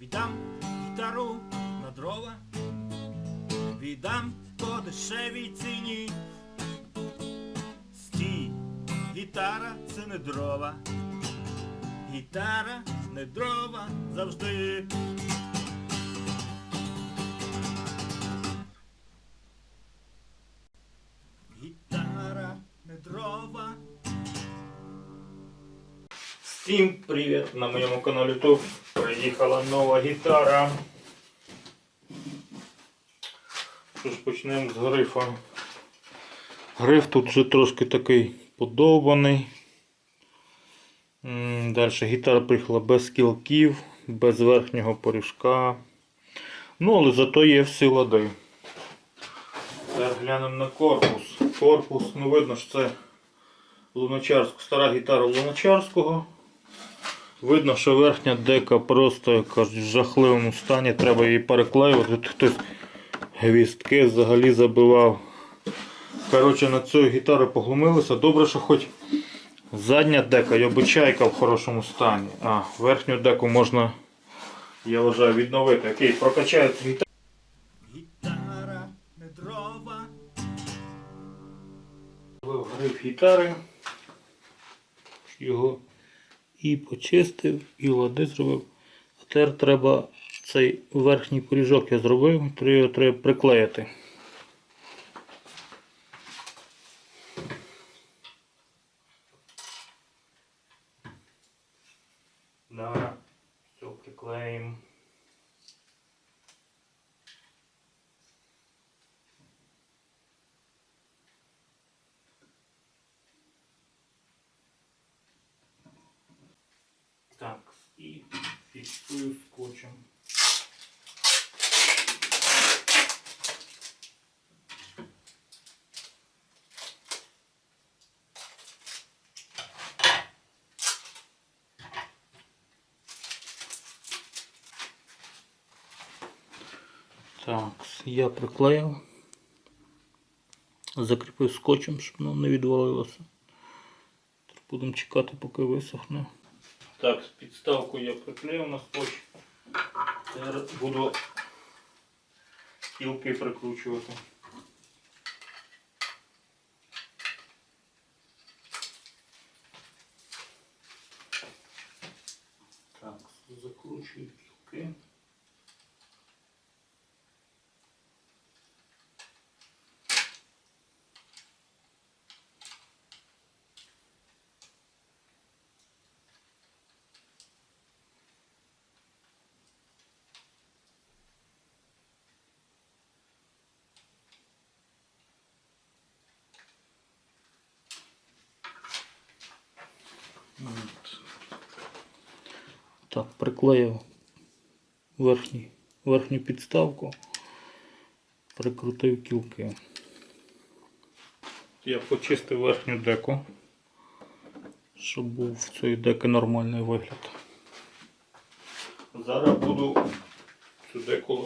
Віддам гітару на дрова, віддам по дешевій ціні. Стій, гітара це не дрова. Гітара не дрова завжди. Всім привіт! На моєму каналі YouTube приїхала нова гітара. Що ж почнемо з грифа. Гриф тут вже трошки такий подовбаний. Далі гітара приїхала без кілків, без верхнього поріжка. Ну, але зато є всі лади. Тепер глянемо на корпус. Корпус, ну видно, що це Луначарськ, стара гітара Луначарського. Видно, що верхня дека просто як кажуть, в жахливому стані, треба її переклеювати. Тут хтось гвістки взагалі забивав. Коротше, на цю гітару поглумилися. Добре, що хоч задня дека і обичайка в хорошому стані. А верхню деку можна, я вважаю, відновити. Окей, прокачається гітара. Гітара не дрова. Гриф гітари. Його і почистив, і лади зробив. А тепер треба цей верхній поріжок я зробив, треба його треба приклеїти. Да, все приклеїмо. Так, і фіксую скотчем. Так, я приклеїв. Закріпив скотчем, щоб воно не відвалилося. Будемо чекати, поки висохне. Так, підставку я приклею на скотч. Тепер буду кілки прикручувати. Так, закручую кілки. От. Так, приклеїв верхній, верхню підставку, прикрутив кілки. Я почистив верхню деку, щоб був в цієї деки нормальний вигляд. Зараз буду цю деку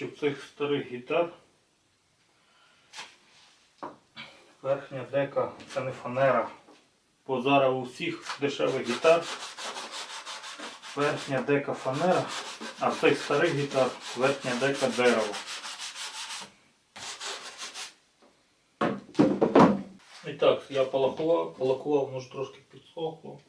речі, цих старих гітар верхня дека це не фанера. Бо зараз у всіх дешевих гітар верхня дека фанера, а цей старий гітар верхня дека дерево. І так, я полакував, полакував, може трошки підсохло.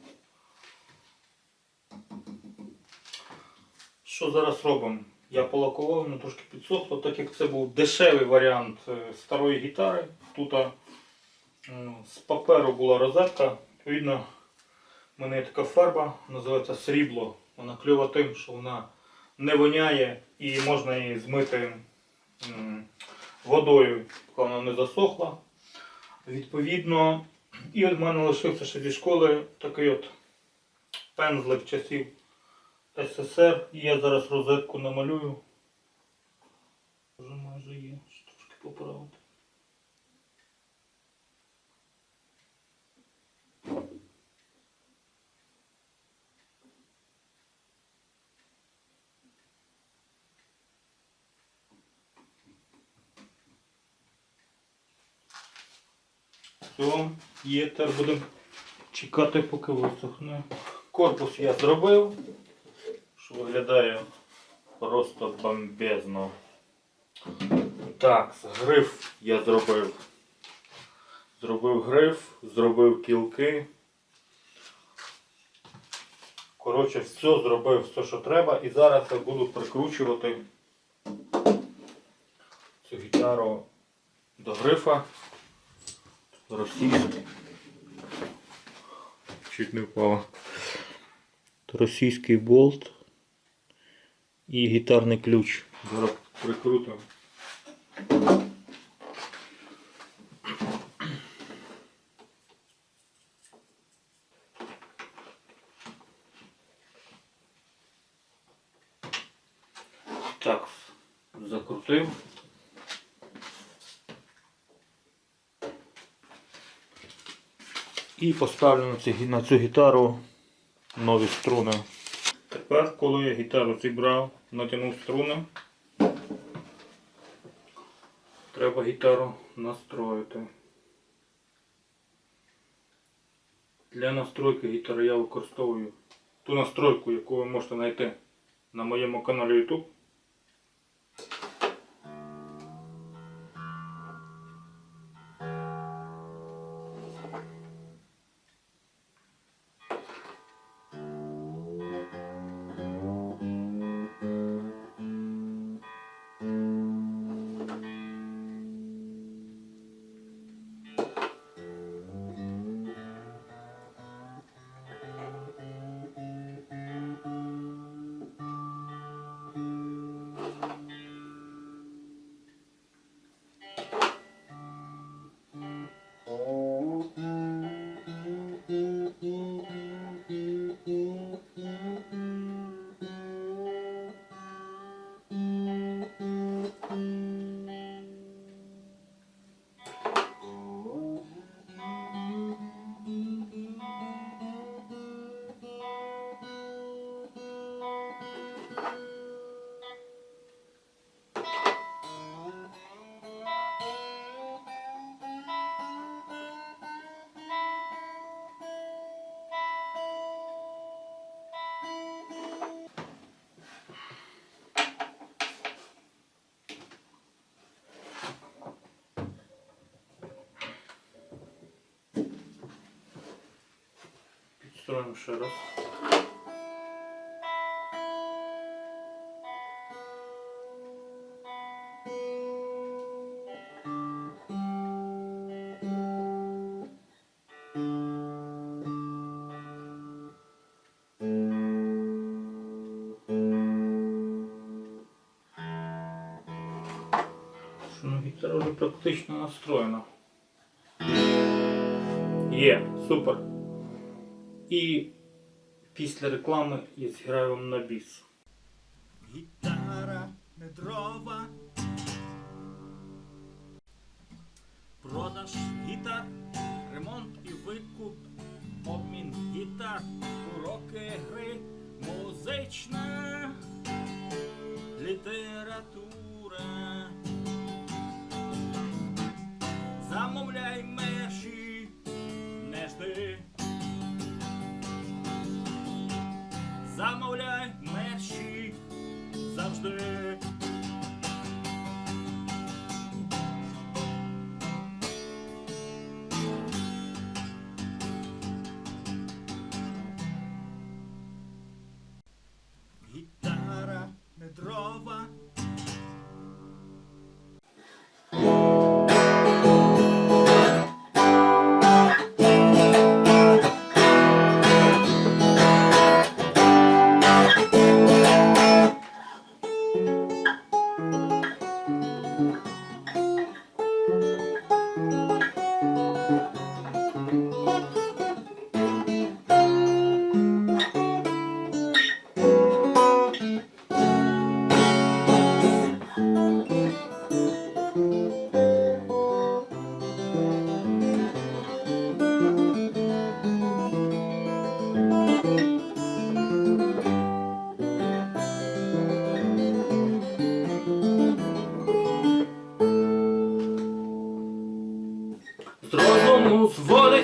Що зараз робимо? Я полакував, воно трошки підсохло, так як це був дешевий варіант е, старої гітари. Тут е, з паперу була розетка. Відповідно, в мене є така фарба, називається срібло. Вона кльова тим, що вона не воняє і можна її змити водою, поки вона не засохла. Відповідно, і в мене лишився ще зі школи такий от пензлик часів СССР. І я зараз розетку намалюю. Вже майже є, ще трошки поправити. Все, є, тепер будемо чекати, поки висохне. Корпус я зробив, що виглядає просто бомбезно. Так, гриф я зробив. Зробив гриф, зробив кілки. Коротше, все зробив, все, що треба. І зараз я буду прикручувати цю гітару до грифа. Російський. Чуть не впало. Російський болт і гітарний ключ. Зараз прикрутимо. Так, закрутив. І поставлю на, ці, на цю гітару нові струни. Тепер, коли я гітару зібрав, натягнув струни, треба гітару настроїти. Для настройки гітари я використовую ту настройку, яку ви можете знайти на моєму каналі YouTube. Підстроїмо ще раз. Що ну, гітара вже практично настроєна. Є, супер. І після реклами я зіграю вам на біс. Гітара не дрова. Продаж гітар, ремонт і викуп, обмін гітар, уроки гри, музична література.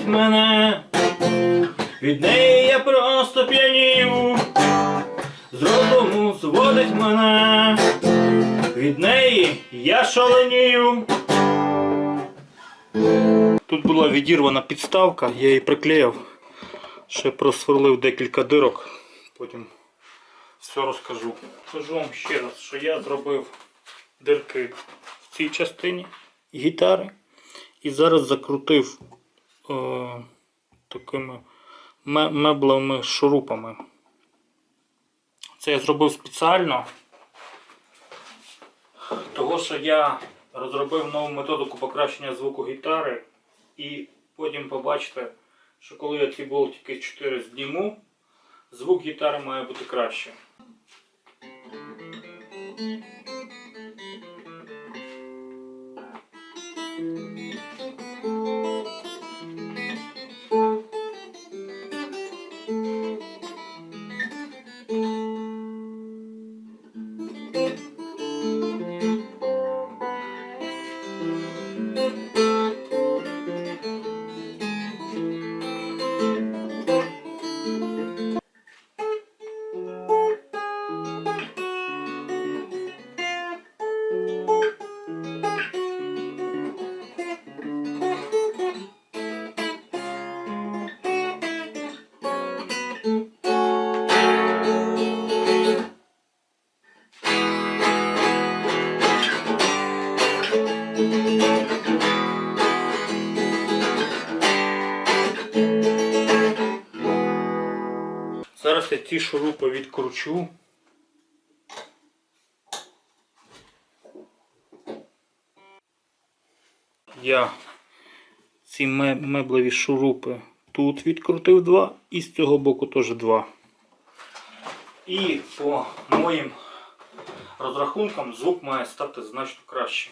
Зводить мене, від неї я просто п'янію. З розуму зводить мене, від неї я шаленію. Тут була відірвана підставка, я її приклеїв, ще просверлив декілька дирок, потім все розкажу. Скажу вам ще раз, що я зробив дирки в цій частині гітари. І зараз закрутив е, такими ме- меблевими шурупами. Це я зробив спеціально, того що я розробив нову методику покращення звуку гітари. І потім побачите, що коли я ці болтики 4 зніму, звук гітари має бути краще. Зараз я ці шурупи відкручу. Я ці меблеві шурупи тут відкрутив два і з цього боку теж два. І по моїм розрахункам звук має стати значно краще.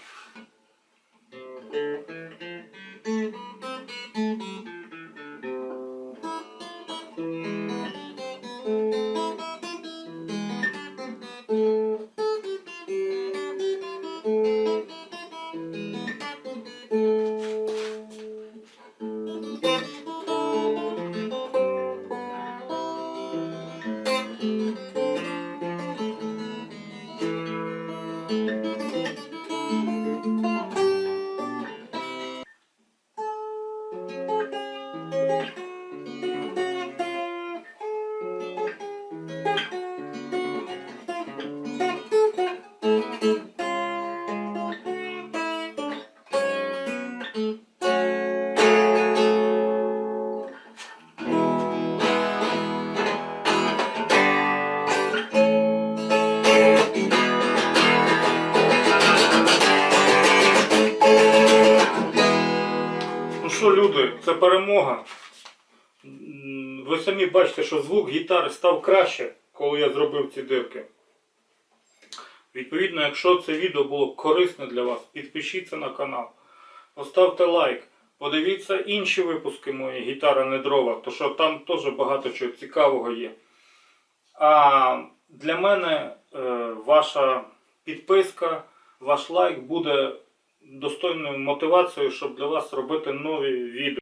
Перемога. Ви самі бачите, що звук гітари став краще, коли я зробив ці дирки. Відповідно, якщо це відео було корисне для вас, підпишіться на канал, поставте лайк, подивіться інші випуски мої гітара не дрова, то що там теж багато чого цікавого є. А для мене е, ваша підписка, ваш лайк буде достойною мотивацією, щоб для вас робити нові відео.